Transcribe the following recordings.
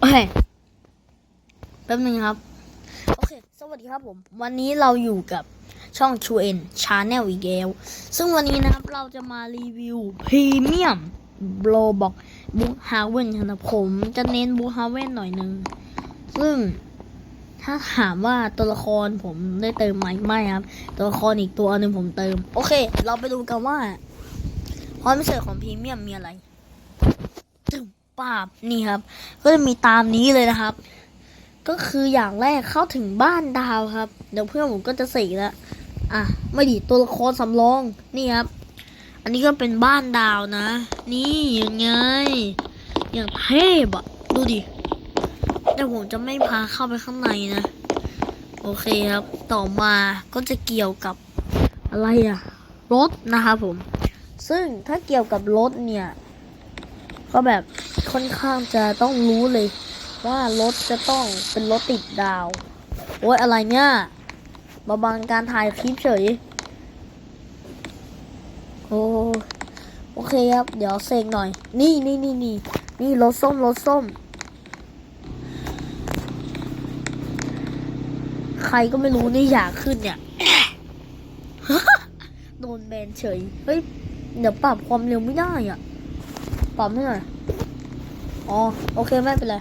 โอเคแป๊บนึงครับ โอเค สวัสดีครับผม วันนี้เราอยู่กับช่อง True N Channel อีกแล้วซึ่งวันนี้นะครับเราจะมารีวิวพรีเมียมโบลบอกบุ๊ฮาเวนนะครับผมจะเน้นบุ๊ฮาเวนหน่อยนึง ซึ่งถ้าถามว่าตัวละครผมได้เติมไหมไม่ครับ ตัวละครอีกตัวหนึ่งผมเติม โอเค เราไปดูกันว่าความพิเศษของพรีเมียมมีอะไร จึงปาบนี่ครับ ก็จะมีตามนี้เลยนะครับ ก็คืออย่างแรกเข้าถึงบ้านดาวครับ เดี๋ยวเพื่อนผมก็จะสีแล้วอะไม่ดีตัวละครสำรองนี่ครับ อันนี้ก็เป็นบ้านดาวนะ นี่ยังไง อย่างเทพอะดูดิแต่ผมจะไม่พาเข้าไปข้างในนะ โอเคครับ ต่อมาก็จะเกี่ยวกับอะไรอะรถนะครับผม ซึ่งถ้าเกี่ยวกับรถเนี่ย ก็แบบ ค่อนข้างจะต้องรู้เลย ว่ารถจะต้องเป็นรถติดดาว โอ้ยอะไรเนี่ยมาบังการถ่ายคลิปเฉย โอ้โอเคครับ เดี๋ยวเสกหน่อย นี่นี่นี่นี่นี่รถส้มรถส้ม ใครก็ไม่รู้นี่อยากขึ้นเนี่ยโดนแบนเฉย เฮ้ย เดี๋ยวปรับความเร็วไม่ได้อะ ปรับไม่หน่อย อ๋อ โอเคไม่เป็นไร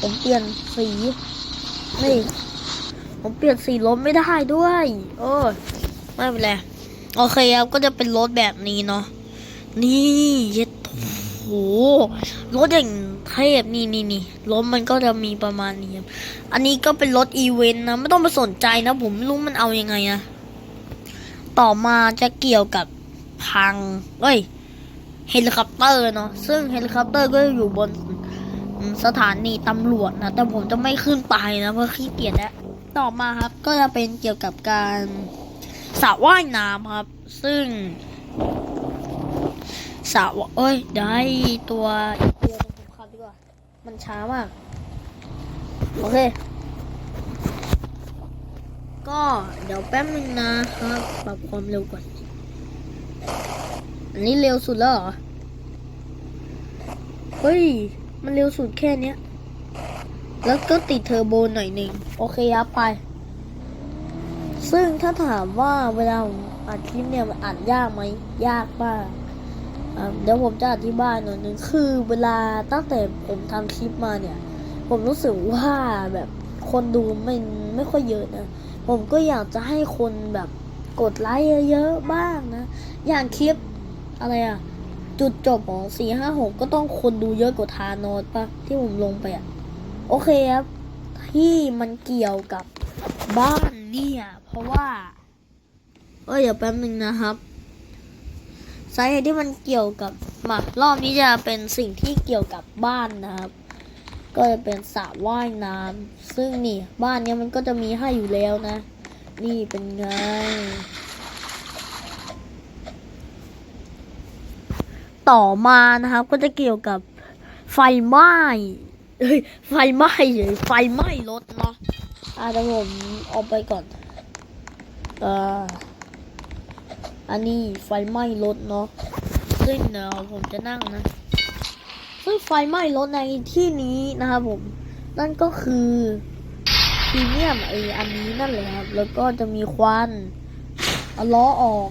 ผมเปลี่ยนสีนี่ผมเปลี่ยนสีรถไม่ได้ด้วย โอ้ไม่เป็นไร โอเคครับก็จะเป็นรถแบบนี้เนาะ นี่เย็ดโหรถอย่างเทพนี่นี่นี่รถมันก็จะมีประมาณนี้ครับ อันนี้ก็เป็นรถอีเวนต์นะ ไม่ต้องไปสนใจนะ ผมไม่รู้มันเอาอยังไงนะ ต่อมาจะเกี่ยวกับพัง เอ้ย เฮลิคอปเตอร์เนาะซึ่งเฮลิคอปเตอร์ก็อยู่บนสถานีตำรวจนะ แต่ผมจะไม่ขึ้นไปนะเพราะขี้เกียจแล้วต่อมาครับก็จะเป็นเกี่ยวกับการสระว่ายน้ำครับ ซึ่งสระว่ายเอ้ยเดี๋ยวให้ตัวอีกตัวนึงผมขับดีกว่า มันช้ามาก โอเค ก็เดี๋ยวแป๊บนึงนะครับ ปรับความเร็วก่อน อันนี้เร็วสุดแล้วเหรอ เฮ้ย มันเร็วสุดแค่เนี้ย แล้วก็ติดเทอร์โบหน่อยหนึ่ง โอเคครับไป ซึ่งถ้าถามว่าเวลาผมอัดคลิปเนี่ยมันอัดยากไหม ยากมากเดี๋ยวผมจะอธิบายหน่อยหนึงคือเวลาตั้งแต่ผมทำคลิปมาเนี่ย ผมรู้สึกว่าแบบคนดูไม่ไม่ค่อยเยอะนะ ผมก็อยากจะให้คนแบบกดไลค์เยอะๆบ้างนะ อย่างคลิป อะไรอะจุดจบของสี่ห้าหกก็ต้องคนดูเยอะกว่าทานอสปะที่ผมลงไปอะโอเคครับ ที่มันเกี่ยวกับบ้านเนี่ยเพราะว่า เอ้ยเดี๋ยวแป๊บหนึ่งนะครับสาเหตุที่มันเกี่ยวกับมารอบนี้จะเป็นสิ่งที่เกี่ยวกับบ้านนะครับ ก็จะเป็นสระว่ายน้ำซึ่งนี่บ้านเนี้ยมันก็จะมีให้อยู่แล้วนะ นี่เป็นไง ต่อมานะครับ ก็จะเกี่ยวกับไฟไหม้ไฟไหม้เฉยไฟไหม้รถเนาะอะเดี๋ยวผมเอาไปก่อนอ่าอันนี้ไฟไหม้รถเนาะซึ่งเดี๋ยวผมจะนั่งนะซึ่งไฟไหม้รถในที่นี้นะครับผมนั่นก็คือพรีเมียมไออันนี้นั่นแหละครับ แล้วก็จะมีควันล้อออก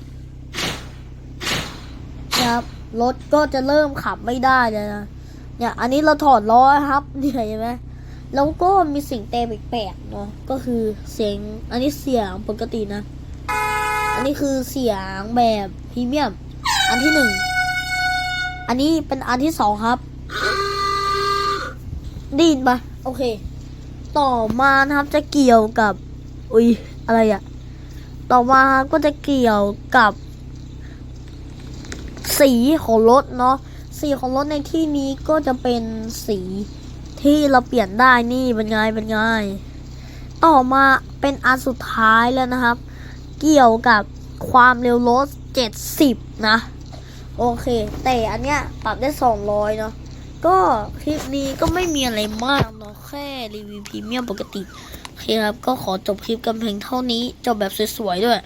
นะครับ รถก็จะเริ่มขับไม่ได้เลยนะเนี่ย อันนี้เราถอดล้อครับเนี่ยเห็นไหมแล้วก็มีสียงเตะแปลกๆเนาะก็คือเสียงอันนี้เสียงปกตินะ อันนี้คือเสียงแบบพรีเมียม อันที่หนึ่งอันนี้เป็นอันที่สองครับดีนปะโอเค ต่อมานะครับจะเกี่ยวกับ อุ้ยอะไรอะต่อมาก็จะเกี่ยวกับ สีของรถเนาะสีของรถในที่นี้ก็จะเป็นสีที่เราเปลี่ยนได้นี่เป็นไงเป็นไงต่อมาเป็นอันสุดท้ายแล้วนะครับ เกี่ยวกับความเร็วรถ 70 นะ โอเค แต่อันเนี้ยปรับได้ 200 เนาะก็คลิปนี้ก็ไม่มีอะไรมากเนาะแค่รีวิวพรีเมียมปกติ โอเคครับ ก็ขอจบคลิปกันเพียงเท่านี้ จบแบบสวยๆด้วย